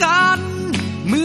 เมื่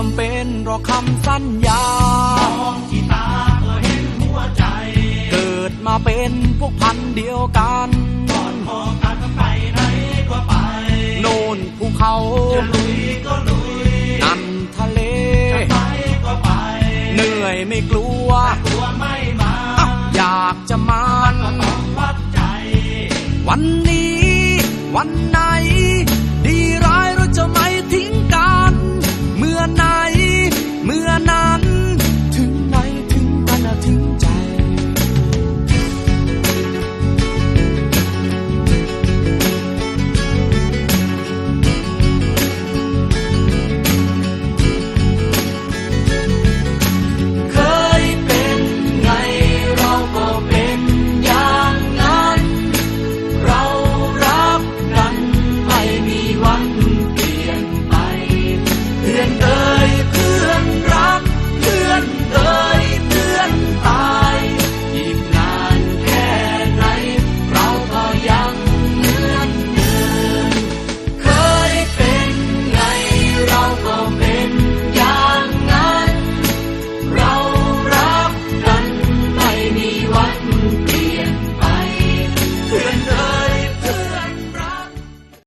จำเป็นรอคำสัญญามองที่ตาก็เห็นหัวใจ เกิดมาเป็นพวกพันเดียวกันก่อนขอกันไปไหนก็ไป โน่นภูเขาจะลุยก็ลุย นั่นทะเลจะไปก็ไป เหนื่อยไม่กลัวกลัวไม่มาออยากจะมันก็ต้องวัดใจวันนี้วันไหน